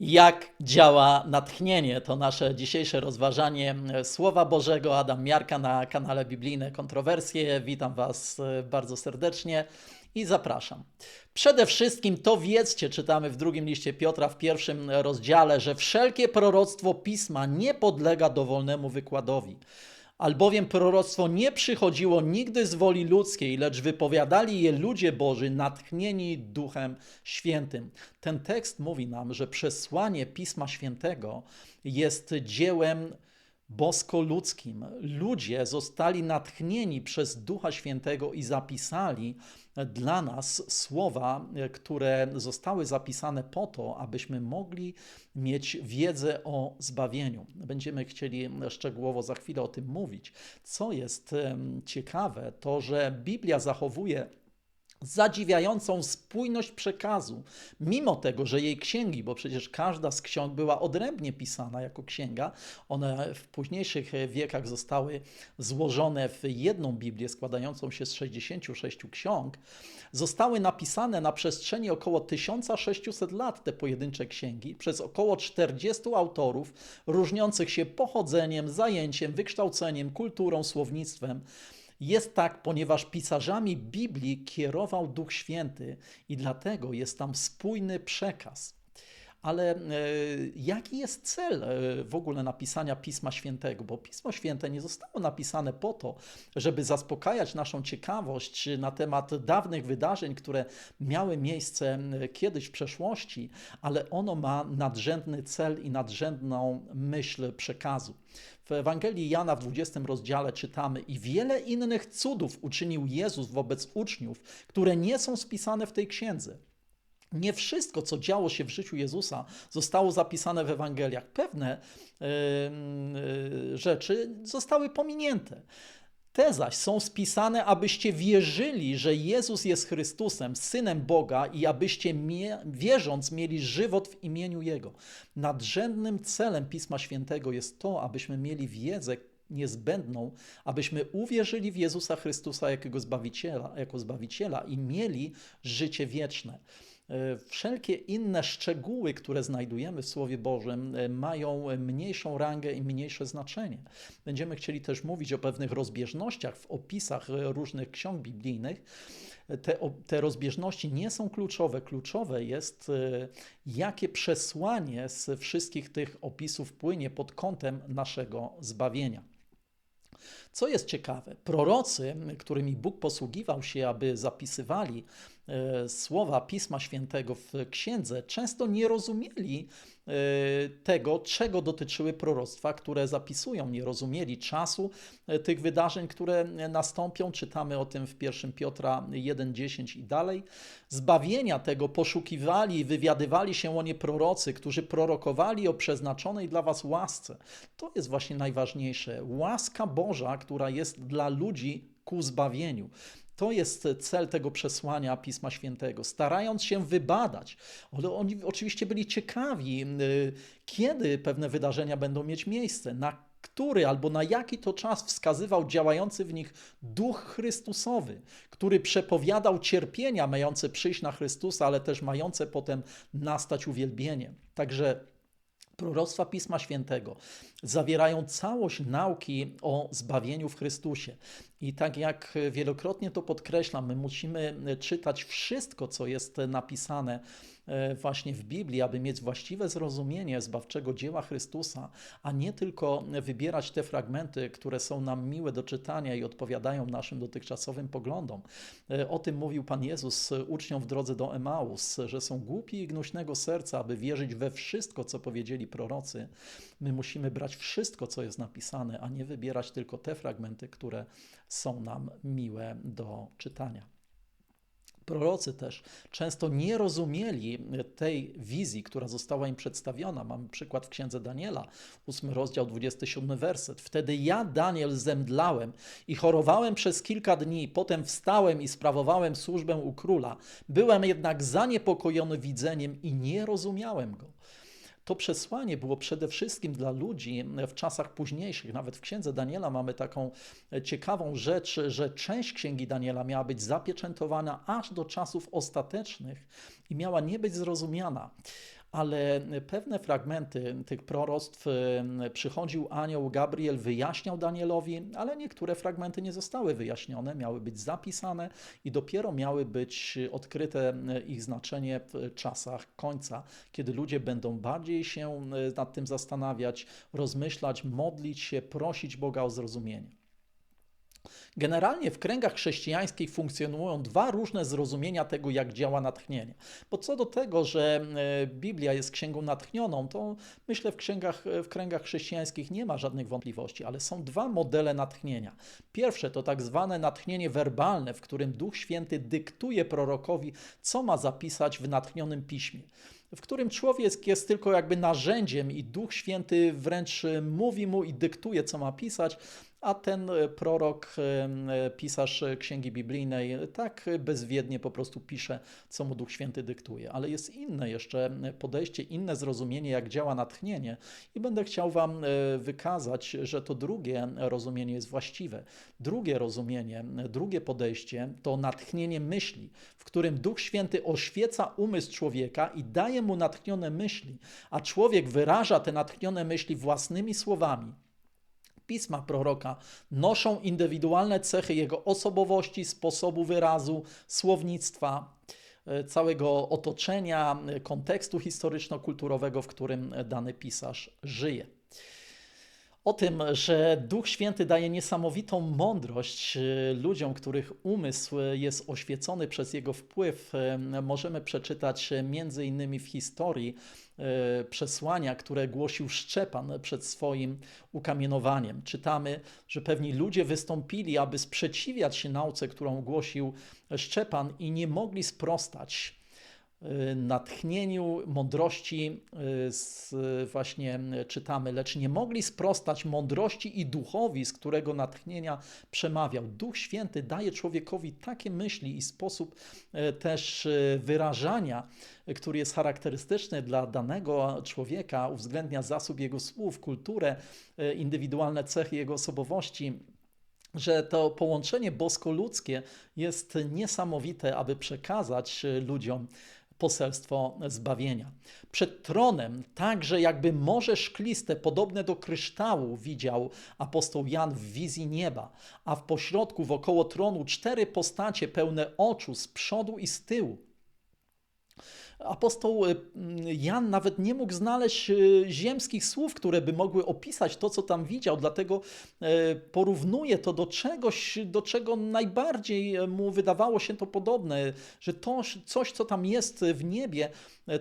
Jak działa natchnienie? To nasze dzisiejsze rozważanie Słowa Bożego. Adam Miarka na kanale Biblijne Kontrowersje. Witam Was e, bardzo serdecznie i zapraszam. Przede wszystkim to wiedzcie, czytamy w drugim liście Piotra w pierwszym rozdziale, że wszelkie proroctwo pisma nie podlega dowolnemu wykładowi. Albowiem proroctwo nie przychodziło nigdy z woli ludzkiej, lecz wypowiadali je ludzie Boży, natchnieni Duchem Świętym. Ten tekst mówi nam, że przesłanie Pisma Świętego jest dziełem bosko-ludzkim. Ludzie zostali natchnieni przez Ducha Świętego i zapisali dla nas słowa, które zostały zapisane po to, abyśmy mogli mieć wiedzę o zbawieniu. Będziemy chcieli szczegółowo za chwilę o tym mówić. Co jest ciekawe, to że Biblia zachowuje zadziwiającą spójność przekazu, mimo tego, że jej księgi, bo przecież każda z ksiąg była odrębnie pisana jako księga, one w późniejszych wiekach zostały złożone w jedną Biblię składającą się z 66 ksiąg, zostały napisane na przestrzeni około 1600 lat te pojedyncze księgi przez około 40 autorów różniących się pochodzeniem, zajęciem, wykształceniem, kulturą, słownictwem. Jest tak, ponieważ pisarzami Biblii kierował Duch Święty i dlatego jest tam spójny przekaz. Ale e, jaki jest cel e, w ogóle napisania Pisma Świętego? Bo Pismo Święte nie zostało napisane po to, żeby zaspokajać naszą ciekawość na temat dawnych wydarzeń, które miały miejsce kiedyś w przeszłości, ale ono ma nadrzędny cel i nadrzędną myśl przekazu. W Ewangelii Jana w 20 rozdziale czytamy: I wiele innych cudów uczynił Jezus wobec uczniów, które nie są spisane w tej księdze. Nie wszystko, co działo się w życiu Jezusa, zostało zapisane w Ewangeliach. Pewne yy, rzeczy zostały pominięte. Te zaś są spisane, abyście wierzyli, że Jezus jest Chrystusem, Synem Boga i abyście wierząc mieli żywot w imieniu Jego. Nadrzędnym celem Pisma Świętego jest to, abyśmy mieli wiedzę niezbędną, abyśmy uwierzyli w Jezusa Chrystusa Zbawiciela, jako Zbawiciela i mieli życie wieczne. E, wszelkie inne szczegóły, które znajdujemy w Słowie Bożym, e, mają mniejszą rangę i mniejsze znaczenie. Będziemy chcieli też mówić o pewnych rozbieżnościach w opisach różnych ksiąg biblijnych. Te, te rozbieżności nie są kluczowe. Kluczowe jest, e, jakie przesłanie z wszystkich tych opisów płynie pod kątem naszego zbawienia. Co jest ciekawe, prorocy, którymi Bóg posługiwał się, aby zapisywali E, słowa Pisma Świętego w księdze, często nie rozumieli tego, czego dotyczyły proroctwa, które zapisują. Nie rozumieli czasu e, tych wydarzeń, które nastąpią. Czytamy o tym w 1 Piotra 1,10 i dalej. Zbawienia tego poszukiwali, wywiadywali się o nie prorocy, którzy prorokowali o przeznaczonej dla was łasce. To jest właśnie najważniejsze. Łaska Boża, która jest dla ludzi ku zbawieniu. To jest cel tego przesłania Pisma Świętego, starając się wybadać. Oni oczywiście byli ciekawi, y, kiedy pewne wydarzenia będą mieć miejsce, na który albo na jaki to czas wskazywał działający w nich Duch Chrystusowy, który przepowiadał cierpienia mające przyjść na Chrystusa, ale też mające potem nastać uwielbienie. Także proroctwa Pisma Świętego zawierają całość nauki o zbawieniu w Chrystusie. I tak jak wielokrotnie to podkreślam, my musimy czytać wszystko, co jest napisane właśnie w Biblii, aby mieć właściwe zrozumienie zbawczego dzieła Chrystusa, a nie tylko wybierać te fragmenty, które są nam miłe do czytania i odpowiadają naszym dotychczasowym poglądom. E, o tym mówił Pan Jezus uczniom w drodze do Emaus, że są głupi i gnuśnego serca, aby wierzyć we wszystko, co powiedzieli prorocy. My musimy brać wszystko, co jest napisane, a nie wybierać tylko te fragmenty, które są nam miłe do czytania. Prorocy też często nie rozumieli tej wizji, która została im przedstawiona. Mamy przykład w księdze Daniela, 8 rozdział, 27 werset. Wtedy ja, Daniel, zemdlałem i chorowałem przez kilka dni, potem wstałem i sprawowałem służbę u króla. Byłem jednak zaniepokojony widzeniem i nie rozumiałem go. To przesłanie było przede wszystkim dla ludzi w czasach późniejszych. Nawet w księdze Daniela mamy taką ciekawą rzecz, że część księgi Daniela miała być zapieczętowana aż do czasów ostatecznych i miała nie być zrozumiana. Ale pewne fragmenty tych proroctw e, przychodził anioł Gabriel, wyjaśniał Danielowi, ale niektóre fragmenty nie zostały wyjaśnione, miały być zapisane i dopiero miały być odkryte ich znaczenie w czasach końca, kiedy ludzie będą bardziej się nad tym zastanawiać, rozmyślać, modlić się, prosić Boga o zrozumienie. Generalnie w kręgach chrześcijańskich funkcjonują dwa różne zrozumienia tego, jak działa natchnienie. Bo co do tego, że e, Biblia jest księgą natchnioną, to myślę w, księgach, w kręgach chrześcijańskich nie ma żadnych wątpliwości, ale są dwa modele natchnienia. Pierwsze to tak zwane natchnienie werbalne, w którym Duch Święty dyktuje prorokowi, co ma zapisać w natchnionym piśmie w którym człowiek jest tylko jakby narzędziem i Duch Święty wręcz mówi mu i dyktuje, co ma pisać, a ten e, prorok, e, e, pisarz księgi biblijnej, tak bezwiednie po prostu pisze, co mu Duch Święty dyktuje. Ale jest inne jeszcze podejście, inne zrozumienie, jak działa natchnienie, i będę chciał Wam wykazać, że to drugie rozumienie jest właściwe. Drugie rozumienie, drugie podejście to natchnienie myśli, w którym Duch Święty oświeca umysł człowieka i daje mu natchnione myśli, a człowiek wyraża te natchnione myśli własnymi słowami pisma proroka noszą indywidualne cechy jego osobowości, sposobu wyrazu, słownictwa, e, całego otoczenia, e, kontekstu historyczno-kulturowego, w którym dany pisarz żyje. O tym, że Duch Święty daje niesamowitą mądrość e, ludziom, których umysł jest oświecony przez jego wpływ, możemy przeczytać między innymi w historii przesłania, które głosił Szczepan przed swoim ukamienowaniem. Czytamy, że pewni ludzie wystąpili, aby sprzeciwiać się nauce, którą głosił Szczepan i nie mogli sprostać Y, natchnieniu, mądrości y, właśnie czytamy, lecz nie mogli sprostać mądrości i duchowi, z którego natchnienia przemawiał. Duch Święty daje człowiekowi takie myśli i sposób y, też wyrażania, który jest charakterystyczny dla danego człowieka, uwzględnia zasób jego słów, kulturę, indywidualne cechy jego osobowości że to połączenie bosko-ludzkie jest niesamowite, aby przekazać ludziom poselstwo zbawienia. Przed tronem, także jakby morze szkliste, podobne do kryształu, widział apostoł Jan w wizji nieba, a w pośrodku, wokoło tronu, cztery postacie pełne oczu z przodu i z tyłu apostoł e, Jan nawet nie mógł znaleźć e, ziemskich słów, które by mogły opisać to, co tam widział, dlatego e, porównuje to do czegoś, do czego najbardziej mu wydawało się to podobne, że to coś, co tam jest w niebie,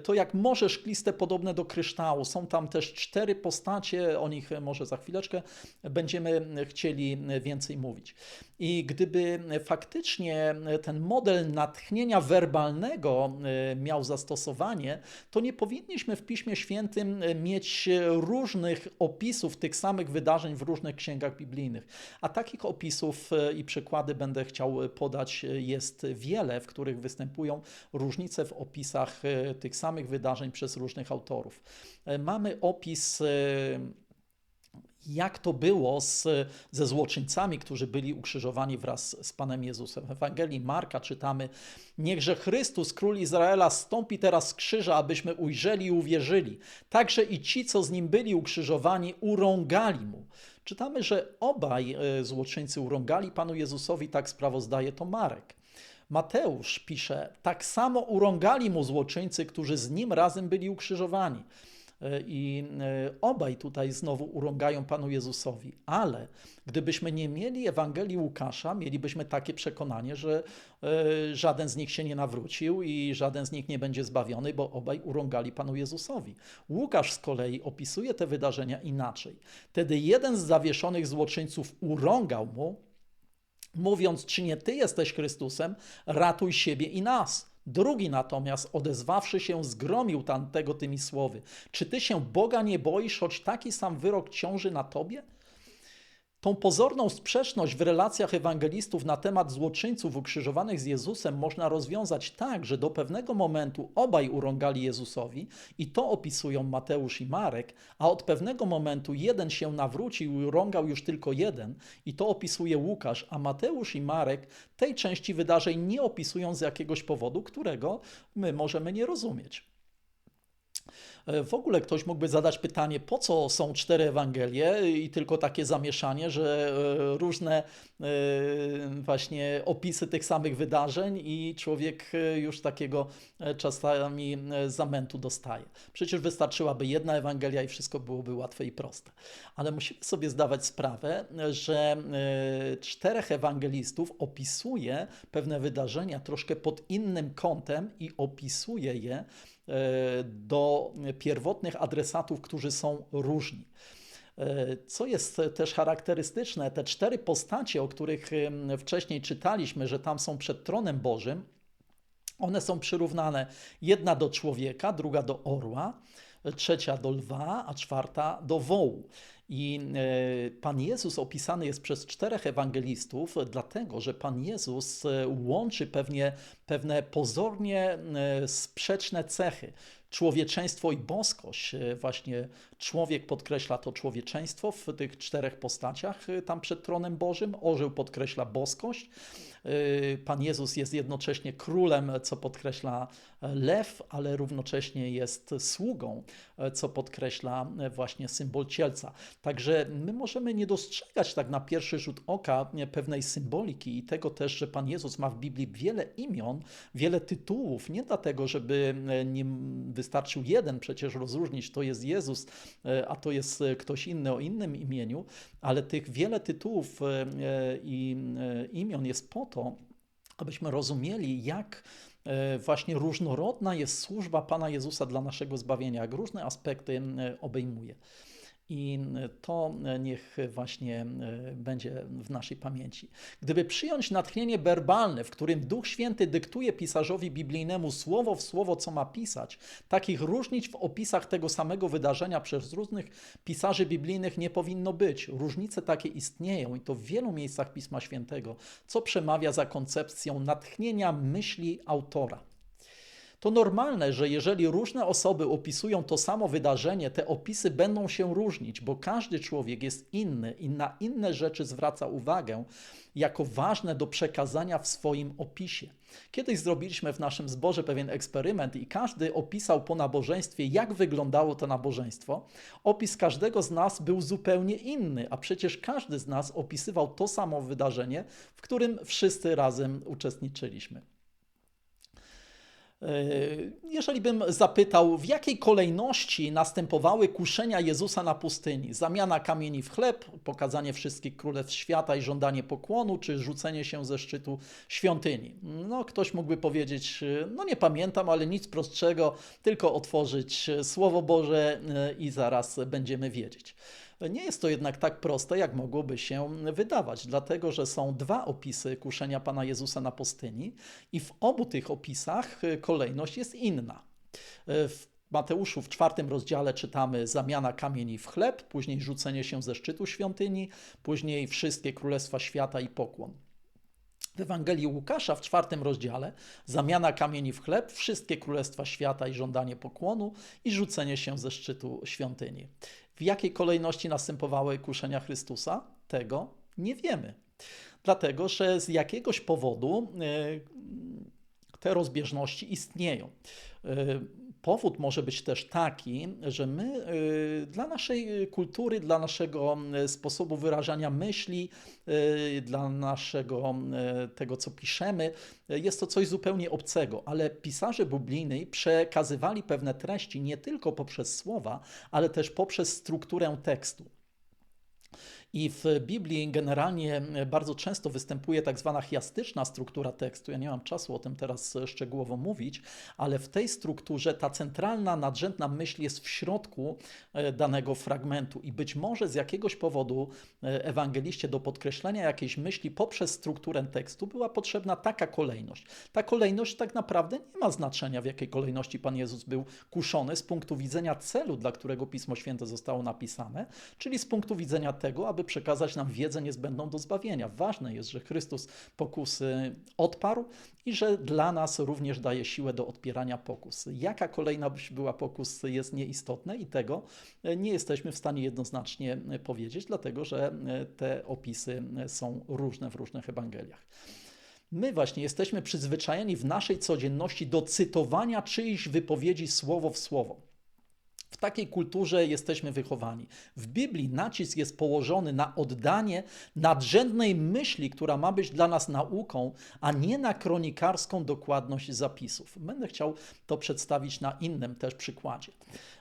to jak morze szkliste podobne do kryształu. Są tam też cztery postacie, o nich może za chwileczkę będziemy chcieli więcej mówić. I gdyby faktycznie ten model natchnienia werbalnego miał zastosowanie, zastosowanie, to nie powinniśmy w Piśmie Świętym e, mieć różnych opisów tych samych wydarzeń w różnych księgach biblijnych. A takich opisów e, i przykłady będę chciał podać e, jest wiele, w których występują różnice w opisach tych samych wydarzeń przez różnych autorów. Mamy opis jak to było z, ze złoczyńcami, którzy byli ukrzyżowani wraz z Panem Jezusem. W Ewangelii Marka czytamy: Niechże Chrystus, król Izraela, stąpi teraz z krzyża, abyśmy ujrzeli i uwierzyli. Także i ci, co z nim byli ukrzyżowani, urągali mu. Czytamy, że obaj e, złoczyńcy urągali Panu Jezusowi, tak sprawozdaje to Marek. Mateusz pisze: Tak samo urągali mu złoczyńcy, którzy z nim razem byli ukrzyżowani. I e, obaj tutaj znowu urągają Panu Jezusowi, ale gdybyśmy nie mieli Ewangelii Łukasza, mielibyśmy takie przekonanie, że e, żaden z nich się nie nawrócił i żaden z nich nie będzie zbawiony, bo obaj urągali Panu Jezusowi. Łukasz z kolei opisuje te wydarzenia inaczej. Wtedy jeden z zawieszonych złoczyńców urągał mu, mówiąc: Czy nie Ty jesteś Chrystusem, ratuj siebie i nas. Drugi natomiast, odezwawszy się, zgromił tamtego tymi słowy: Czy ty się Boga nie boisz, choć taki sam wyrok ciąży na tobie? Tą pozorną sprzeczność w relacjach ewangelistów na temat złoczyńców ukrzyżowanych z Jezusem można rozwiązać tak, że do pewnego momentu obaj urągali Jezusowi i to opisują Mateusz i Marek, a od pewnego momentu jeden się nawrócił i urągał już tylko jeden i to opisuje Łukasz, a Mateusz i Marek tej części wydarzeń nie opisują z jakiegoś powodu, którego my możemy nie rozumieć. E, w ogóle ktoś mógłby zadać pytanie, po co są cztery Ewangelie i tylko takie zamieszanie, że e, różne e, właśnie opisy tych samych wydarzeń i człowiek już takiego czasami zamętu dostaje. Przecież wystarczyłaby jedna Ewangelia i wszystko byłoby łatwe i proste. Ale musimy sobie zdawać sprawę, że czterech ewangelistów opisuje pewne wydarzenia troszkę pod innym kątem i opisuje je do pierwotnych adresatów, którzy są różni. E, co jest też charakterystyczne, te cztery postacie, o których wcześniej czytaliśmy, że tam są przed tronem Bożym, one są przyrównane jedna do człowieka, druga do orła, trzecia do lwa, a czwarta do wołu. I e, Pan Jezus opisany jest przez czterech ewangelistów, dlatego że Pan Jezus e, łączy pewnie, pewne pozornie sprzeczne cechy człowieczeństwo i boskość. Właśnie człowiek podkreśla to człowieczeństwo w tych czterech postaciach tam przed tronem Bożym, orzeł podkreśla boskość, Pan Jezus jest jednocześnie królem, co podkreśla lew, ale równocześnie jest sługą, co podkreśla właśnie symbol cielca. Także my możemy nie dostrzegać tak na pierwszy rzut oka pewnej symboliki i tego też, że Pan Jezus ma w Biblii wiele imion, wiele tytułów, nie dlatego, żeby nim wystarczył jeden przecież rozróżnić, to jest Jezus, a to jest ktoś inny o innym imieniu, ale tych wiele tytułów i imion jest po to, abyśmy rozumieli, jak e, właśnie różnorodna jest służba Pana Jezusa dla naszego zbawienia, jak różne aspekty obejmuje. I to niech właśnie e, będzie w naszej pamięci. Gdyby przyjąć natchnienie werbalne, w którym Duch Święty dyktuje pisarzowi biblijnemu słowo w słowo, co ma pisać, takich różnic w opisach tego samego wydarzenia przez różnych pisarzy biblijnych nie powinno być. Różnice takie istnieją i to w wielu miejscach Pisma Świętego, co przemawia za koncepcją natchnienia myśli autora. To normalne, że jeżeli różne osoby opisują to samo wydarzenie, te opisy będą się różnić, bo każdy człowiek jest inny i na inne rzeczy zwraca uwagę jako ważne do przekazania w swoim opisie. Kiedyś zrobiliśmy w naszym zborze pewien eksperyment i każdy opisał po nabożeństwie, jak wyglądało to nabożeństwo. Opis każdego z nas był zupełnie inny, a przecież każdy z nas opisywał to samo wydarzenie, w którym wszyscy razem uczestniczyliśmy. E, jeżeli bym zapytał, w jakiej kolejności następowały kuszenia Jezusa na pustyni? Zamiana kamieni w chleb, pokazanie wszystkich królestw świata i żądanie pokłonu, czy rzucenie się ze szczytu świątyni? No, ktoś mógłby powiedzieć, no nie pamiętam, ale nic prostszego, tylko otworzyć Słowo Boże e, i zaraz będziemy wiedzieć. Nie jest to jednak tak proste, jak mogłoby się wydawać, dlatego że są dwa opisy kuszenia Pana Jezusa na pustyni i w obu tych opisach kolejność jest inna. W Mateuszu w czwartym rozdziale czytamy zamiana kamieni w chleb, później rzucenie się ze szczytu świątyni, później wszystkie królestwa świata i pokłon. W Ewangelii Łukasza w czwartym rozdziale zamiana kamieni w chleb, wszystkie królestwa świata i żądanie pokłonu i rzucenie się ze szczytu świątyni. W jakiej kolejności następowały kuszenia Chrystusa? Tego nie wiemy. Dlatego, że z jakiegoś powodu e, te rozbieżności istnieją. Powód może być też taki, że my y, dla naszej kultury, dla naszego y, sposobu wyrażania myśli, y, dla naszego tego, co piszemy, jest to coś zupełnie obcego, ale pisarze biblijni przekazywali pewne treści nie tylko poprzez słowa, ale też poprzez strukturę tekstu. I w Biblii generalnie bardzo często występuje tak zwana chiastyczna struktura tekstu. Ja nie mam czasu o tym teraz szczegółowo mówić, ale w tej strukturze ta centralna, nadrzędna myśl jest w środku e, danego fragmentu i być może z jakiegoś powodu e, ewangeliście do podkreślenia jakiejś myśli poprzez strukturę tekstu była potrzebna taka kolejność. Ta kolejność tak naprawdę nie ma znaczenia, w jakiej kolejności Pan Jezus był kuszony z punktu widzenia celu, dla którego Pismo Święte zostało napisane, czyli z punktu widzenia tego, aby aby przekazać nam wiedzę niezbędną do zbawienia. Ważne jest, że Chrystus pokusy odparł i że dla nas również daje siłę do odpierania pokus. Jaka kolejność była pokus jest nieistotne i tego nie jesteśmy w stanie jednoznacznie powiedzieć, dlatego że te opisy są różne w różnych Ewangeliach. My właśnie jesteśmy przyzwyczajeni w naszej codzienności do cytowania czyjś wypowiedzi słowo w słowo. Takiej kulturze jesteśmy wychowani. W Biblii nacisk jest położony na oddanie nadrzędnej myśli, która ma być dla nas nauką, a nie na kronikarską dokładność zapisów. Będę chciał to przedstawić na innym też przykładzie.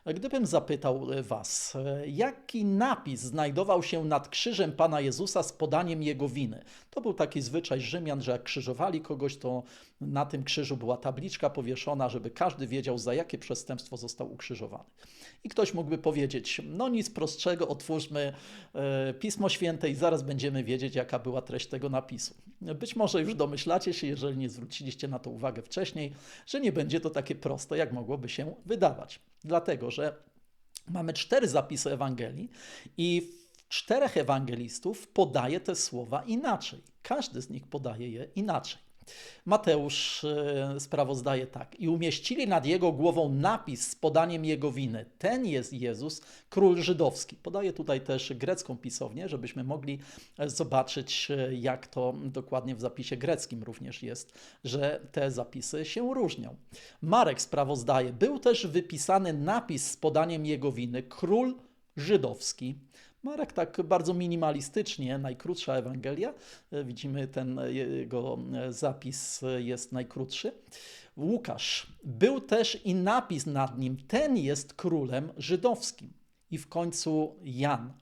Gdybym zapytał Was, jaki napis znajdował się nad krzyżem Pana Jezusa z podaniem Jego winy? To był taki zwyczaj Rzymian, że jak krzyżowali kogoś, to na tym krzyżu była tabliczka powieszona, żeby każdy wiedział, za jakie przestępstwo został ukrzyżowany. I ktoś mógłby powiedzieć, no nic prostszego, otwórzmy e, Pismo Święte i zaraz będziemy wiedzieć, jaka była treść tego napisu. Być może już domyślacie się, jeżeli nie zwróciliście na to uwagę wcześniej, że nie będzie to takie proste, jak mogłoby się wydawać. Dlatego, że mamy cztery zapisy Ewangelii i czterech ewangelistów podaje te słowa inaczej. Każdy z nich podaje je inaczej. Mateusz e, sprawozdaje tak. I umieścili nad jego głową napis z podaniem jego winy. Ten jest Jezus, król żydowski. Podaje tutaj też grecką pisownię, żebyśmy mogli e, zobaczyć, e, jak to dokładnie w zapisie greckim również jest, że te zapisy się różnią. Marek sprawozdaje. Był też wypisany napis z podaniem jego winy. Król żydowski. Marek tak bardzo minimalistycznie, najkrótsza Ewangelia. E, widzimy, ten jego e, zapis jest najkrótszy. Łukasz. Był też i napis nad nim, ten jest królem żydowskim. I w końcu Jan.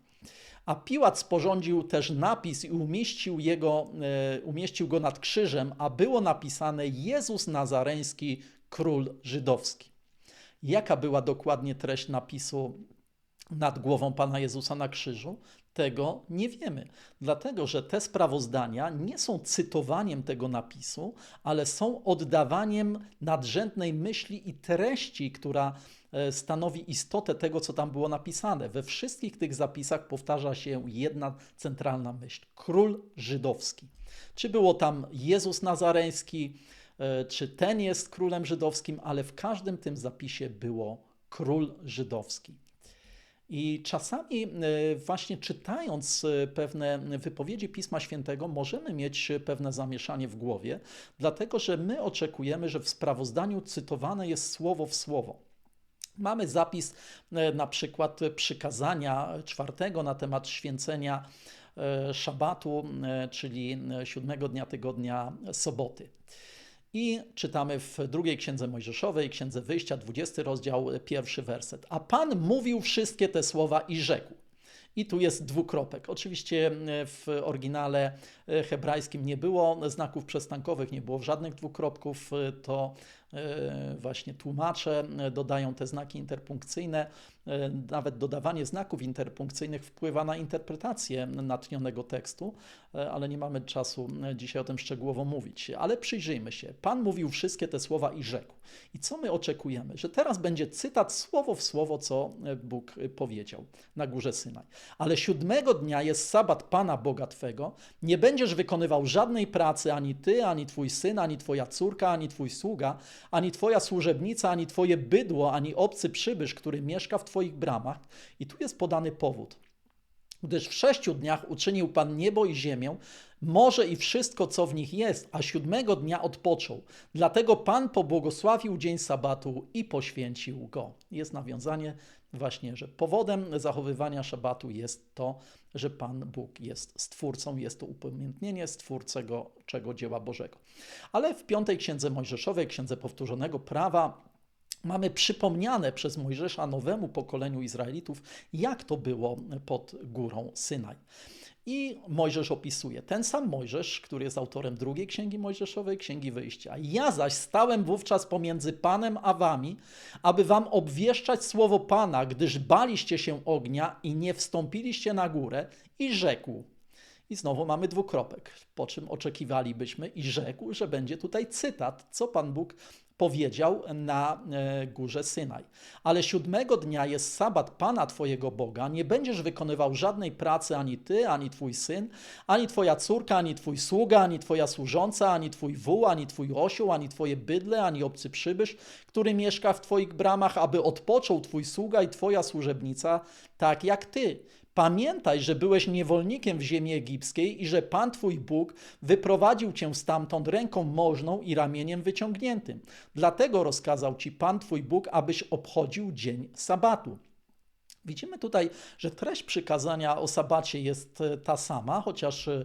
A Piłat sporządził też napis i umieścił, jego, e, umieścił go nad krzyżem, a było napisane Jezus Nazareński, król żydowski. Jaka była dokładnie treść napisu nad głową Pana Jezusa na krzyżu? Tego nie wiemy, dlatego że te sprawozdania nie są cytowaniem tego napisu, ale są oddawaniem nadrzędnej myśli i treści, która e, stanowi istotę tego, co tam było napisane. We wszystkich tych zapisach powtarza się jedna centralna myśl: król żydowski. Czy było tam Jezus Nazareński, e, czy ten jest królem żydowskim, ale w każdym tym zapisie było król żydowski. I czasami e, właśnie czytając e, pewne wypowiedzi Pisma Świętego możemy mieć pewne zamieszanie w głowie, dlatego że my oczekujemy, że w sprawozdaniu cytowane jest słowo w słowo. Mamy zapis e, na przykład przykazania czwartego na temat święcenia szabatu, czyli siódmego dnia tygodnia soboty. I czytamy w drugiej księdze Mojżeszowej, księdze wyjścia, 20 rozdział, pierwszy werset. A Pan mówił wszystkie te słowa i rzekł. I tu jest dwukropek. Oczywiście w oryginale hebrajskim nie było znaków przestankowych, nie było żadnych dwukropków. To E, właśnie tłumacze e, dodają te znaki interpunkcyjne. E, nawet dodawanie znaków interpunkcyjnych wpływa na interpretację natnionego tekstu, ale nie mamy czasu dzisiaj o tym szczegółowo mówić. Ale przyjrzyjmy się. Pan mówił wszystkie te słowa i rzekł. I co my oczekujemy? Że teraz będzie cytat słowo w słowo, co Bóg powiedział na górze Synaj. Ale siódmego dnia jest sabat Pana Boga Twego. Nie będziesz wykonywał żadnej pracy, ani ty, ani twój syn, ani twoja córka, ani twój sługa, ani twoja służebnica, ani twoje bydło, ani obcy przybysz, który mieszka w twoich bramach. I tu jest podany powód. Gdyż w sześciu dniach uczynił Pan niebo i ziemię, morze i wszystko, co w nich jest, a siódmego dnia odpoczął. Dlatego Pan pobłogosławił dzień sabatu i poświęcił go. Jest nawiązanie właśnie, że powodem zachowywania szabatu jest to, że Pan Bóg jest stwórcą, jest to upamiętnienie stwórcego czego dzieła Bożego. Ale w piątej księdze Mojżeszowej, księdze powtórzonego prawa, mamy przypomniane przez Mojżesza nowemu pokoleniu Izraelitów, jak to było pod górą Synaj. I Mojżesz opisuje, ten sam Mojżesz, który jest autorem drugiej księgi Mojżeszowej, księgi wyjścia. Ja zaś stałem wówczas pomiędzy Panem a wami, aby wam obwieszczać słowo Pana, gdyż baliście się ognia i nie wstąpiliście na górę, i rzekł. I znowu mamy dwukropek, po czym oczekiwalibyśmy i rzekł, że będzie tutaj cytat, co Pan Bóg powiedział na e, górze Synaj. Ale siódmego dnia jest sabat Pana Twojego Boga, nie będziesz wykonywał żadnej pracy ani Ty, ani Twój syn, ani Twoja córka, ani Twój sługa, ani Twoja służąca, ani Twój wół, ani Twój osioł, ani Twoje bydle, ani obcy przybysz, który mieszka w Twoich bramach, aby odpoczął Twój sługa i Twoja służebnica, tak jak Ty. Pamiętaj, że byłeś niewolnikiem w ziemi egipskiej i że Pan Twój Bóg wyprowadził cię stamtąd ręką możną i ramieniem wyciągniętym. Dlatego rozkazał ci Pan Twój Bóg, abyś obchodził dzień sabatu. Widzimy tutaj, że treść przykazania o sabacie jest e, ta sama, chociaż e,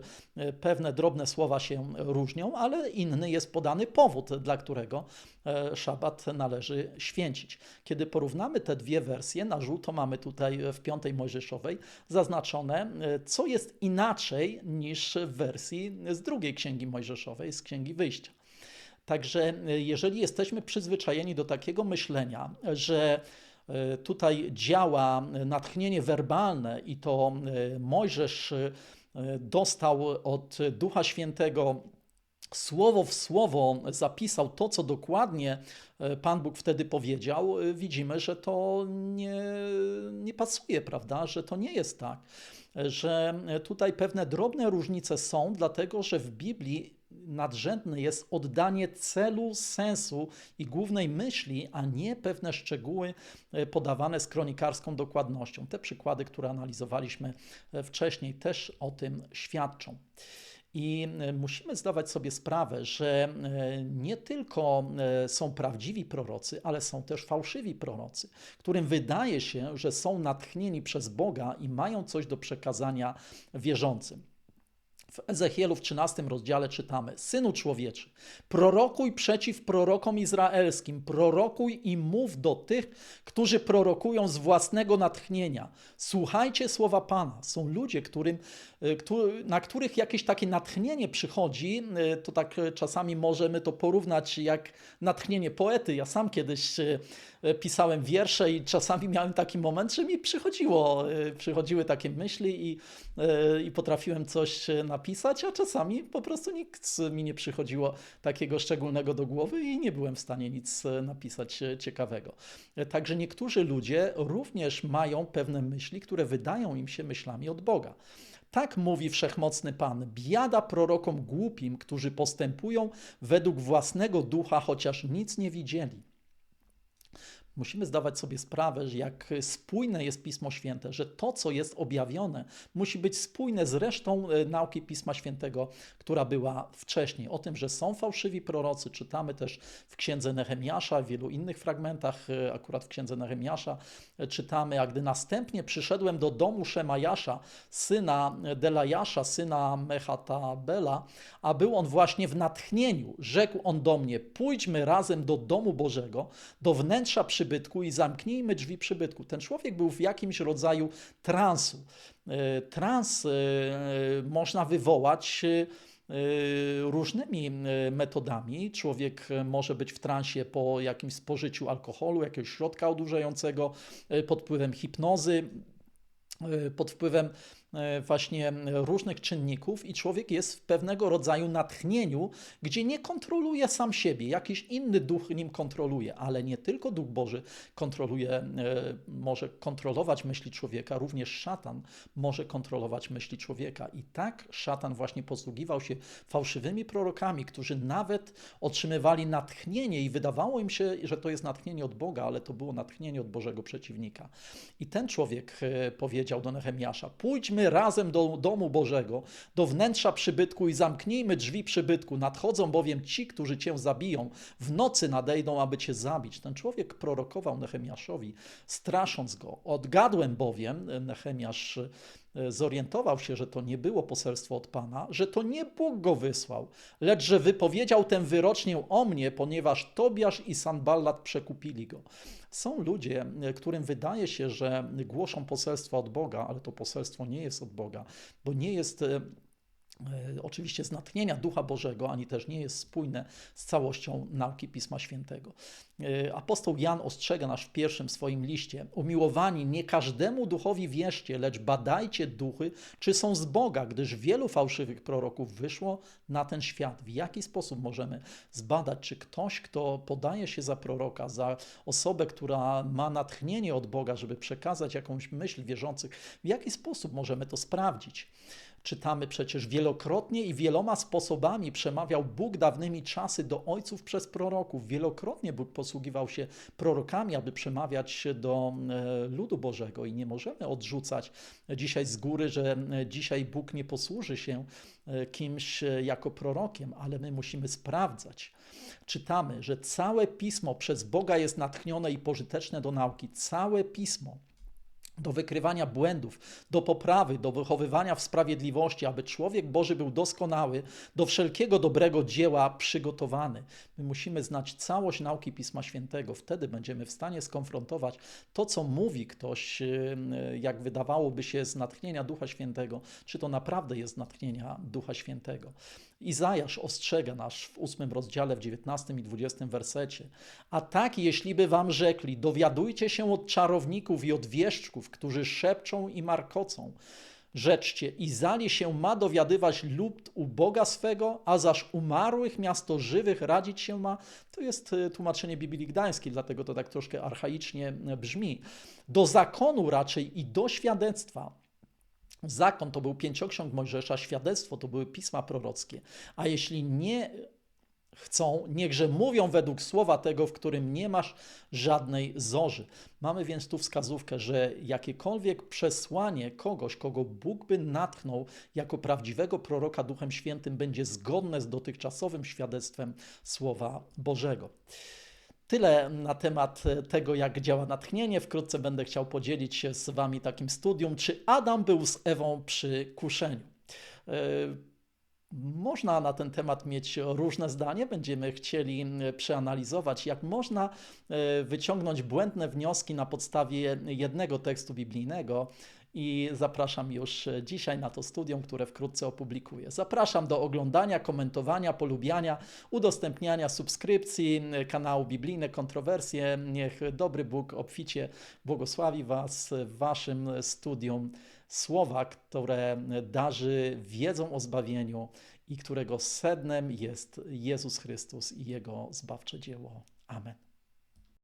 pewne drobne słowa się różnią, ale inny jest podany powód, dla którego e, szabat należy święcić. Kiedy porównamy te dwie wersje, na żółto mamy tutaj w piątej Mojżeszowej zaznaczone, co jest inaczej niż w wersji z drugiej księgi Mojżeszowej, z księgi wyjścia. Także jeżeli jesteśmy przyzwyczajeni do takiego myślenia, że tutaj działa natchnienie werbalne i to e, Mojżesz e, dostał od Ducha Świętego słowo w słowo zapisał to, co dokładnie Pan Bóg wtedy powiedział, widzimy, że to nie, nie pasuje, prawda? Że to nie jest tak. Że tutaj pewne drobne różnice są, dlatego że w Biblii nadrzędne jest oddanie celu, sensu i głównej myśli, a nie pewne szczegóły e, podawane z kronikarską dokładnością. Te przykłady, które analizowaliśmy e, wcześniej, też o tym świadczą. I e, musimy zdawać sobie sprawę, że nie tylko są prawdziwi prorocy, ale są też fałszywi prorocy, którym wydaje się, że są natchnieni przez Boga i mają coś do przekazania wierzącym. W Ezechielu w 13 rozdziale czytamy: Synu człowieczy, prorokuj przeciw prorokom izraelskim, prorokuj i mów do tych, którzy prorokują z własnego natchnienia. Słuchajcie słowa Pana. Są ludzie, którym, y, na których jakieś takie natchnienie przychodzi. Y, to tak czasami możemy to porównać jak natchnienie poety. Ja sam kiedyś y, pisałem wiersze i czasami miałem taki moment, że mi przychodziło, przychodziły takie myśli i, i potrafiłem coś napisać napisać, a czasami po prostu nic mi nie przychodziło takiego szczególnego do głowy i nie byłem w stanie nic e, napisać e, ciekawego. E, także niektórzy ludzie również mają pewne myśli, które wydają im się myślami od Boga. Tak mówi wszechmocny Pan: Biada prorokom głupim, którzy postępują według własnego ducha, chociaż nic nie widzieli. Musimy zdawać sobie sprawę, że jak spójne jest Pismo Święte, że to, co jest objawione, musi być spójne z resztą e, nauki Pisma Świętego, która była wcześniej. O tym, że są fałszywi prorocy, czytamy też w księdze Nehemiasza, w wielu innych fragmentach, e, akurat w księdze Nehemiasza, e, czytamy, a gdy następnie przyszedłem do domu Szemajasza, syna Delajasza, syna Mechatabela, a był on właśnie w natchnieniu, rzekł on do mnie: Pójdźmy razem do domu Bożego, do wnętrza przy przybytku i zamknijmy drzwi przybytku. Ten człowiek był w jakimś rodzaju transu. E, trans e, można wywołać e, różnymi metodami. Człowiek może być w transie po jakimś spożyciu alkoholu, jakiegoś środka odurzającego, pod wpływem hipnozy, pod wpływem E, właśnie różnych czynników i człowiek jest w pewnego rodzaju natchnieniu, gdzie nie kontroluje sam siebie, jakiś inny duch nim kontroluje, ale nie tylko Duch Boży kontroluje, e, może kontrolować myśli człowieka, również szatan może kontrolować myśli człowieka. I tak szatan właśnie posługiwał się fałszywymi prorokami, którzy nawet otrzymywali natchnienie i wydawało im się, że to jest natchnienie od Boga, ale to było natchnienie od Bożego przeciwnika. I ten człowiek e, powiedział do Nehemiasza: Pójdźmy razem do domu Bożego, do wnętrza przybytku i zamknijmy drzwi przybytku. Nadchodzą bowiem ci, którzy cię zabiją. W nocy nadejdą, aby cię zabić. Ten człowiek prorokował Nehemiaszowi, strasząc go. Odgadłem bowiem, Nehemiasz zorientował się, że to nie było poselstwo od Pana, że to nie Bóg go wysłał, lecz że wypowiedział tę wyrocznię o mnie, ponieważ Tobiasz i Sanballat przekupili go. Są ludzie, e, którym wydaje się, że głoszą poselstwo od Boga, ale to poselstwo nie jest od Boga, bo nie jest e, E, oczywiście z natchnienia Ducha Bożego, ani też nie jest spójne z całością nauki Pisma Świętego. E, apostoł Jan ostrzega nas w pierwszym swoim liście: Umiłowani, nie każdemu duchowi wierzcie, lecz badajcie duchy, czy są z Boga, gdyż wielu fałszywych proroków wyszło na ten świat. W jaki sposób możemy zbadać, czy ktoś, kto podaje się za proroka, za osobę, która ma natchnienie od Boga, żeby przekazać jakąś myśl wierzących, w jaki sposób możemy to sprawdzić? Czytamy przecież wielokrotnie i wieloma sposobami przemawiał Bóg dawnymi czasy do ojców przez proroków. Wielokrotnie Bóg posługiwał się prorokami, aby przemawiać do e, ludu Bożego i nie możemy odrzucać dzisiaj z góry, że e, dzisiaj Bóg nie posłuży się e, kimś jako prorokiem, ale my musimy sprawdzać. Czytamy, że całe pismo przez Boga jest natchnione i pożyteczne do nauki. Całe pismo do wykrywania błędów, do poprawy, do wychowywania w sprawiedliwości, aby człowiek Boży był doskonały, do wszelkiego dobrego dzieła przygotowany. My musimy znać całość nauki Pisma Świętego, wtedy będziemy w stanie skonfrontować to, co mówi ktoś, y, jak wydawałoby się z natchnienia Ducha Świętego, czy to naprawdę jest natchnienia Ducha Świętego. Izajasz ostrzega nas w ósmym rozdziale, w 19 i 20 wersecie. A tak, jeśli by wam rzekli, dowiadujcie się od czarowników i od wieszczków, którzy szepczą i markocą. Rzeczcie, Izali się ma dowiadywać lub u Boga swego, a zaś umarłych miasto żywych radzić się ma. To jest e, tłumaczenie Biblii Gdańskiej, dlatego to tak troszkę archaicznie e, brzmi. Do zakonu raczej i do świadectwa Zakon to był pięcioksiąg Mojżesza, świadectwo to były pisma prorockie. A jeśli nie chcą, niechże mówią według słowa tego, w którym nie masz żadnej zorzy. Mamy więc tu wskazówkę, że jakiekolwiek przesłanie kogoś, kogo Bóg by natchnął jako prawdziwego proroka Duchem Świętym, będzie zgodne z dotychczasowym świadectwem Słowa Bożego. Tyle na temat tego, jak działa natchnienie. Wkrótce będę chciał podzielić się z Wami takim studium, czy Adam był z Ewą przy kuszeniu. E, można na ten temat mieć różne zdanie. Będziemy chcieli przeanalizować, jak można e, wyciągnąć błędne wnioski na podstawie jednego tekstu biblijnego i zapraszam już dzisiaj na to studium, które wkrótce opublikuję. Zapraszam do oglądania, komentowania, polubiania, udostępniania, subskrypcji kanału Biblijne Kontrowersje. Niech dobry Bóg obficie błogosławi Was w Waszym studium słowa, które darzy wiedzą o zbawieniu i którego sednem jest Jezus Chrystus i Jego zbawcze dzieło. Amen.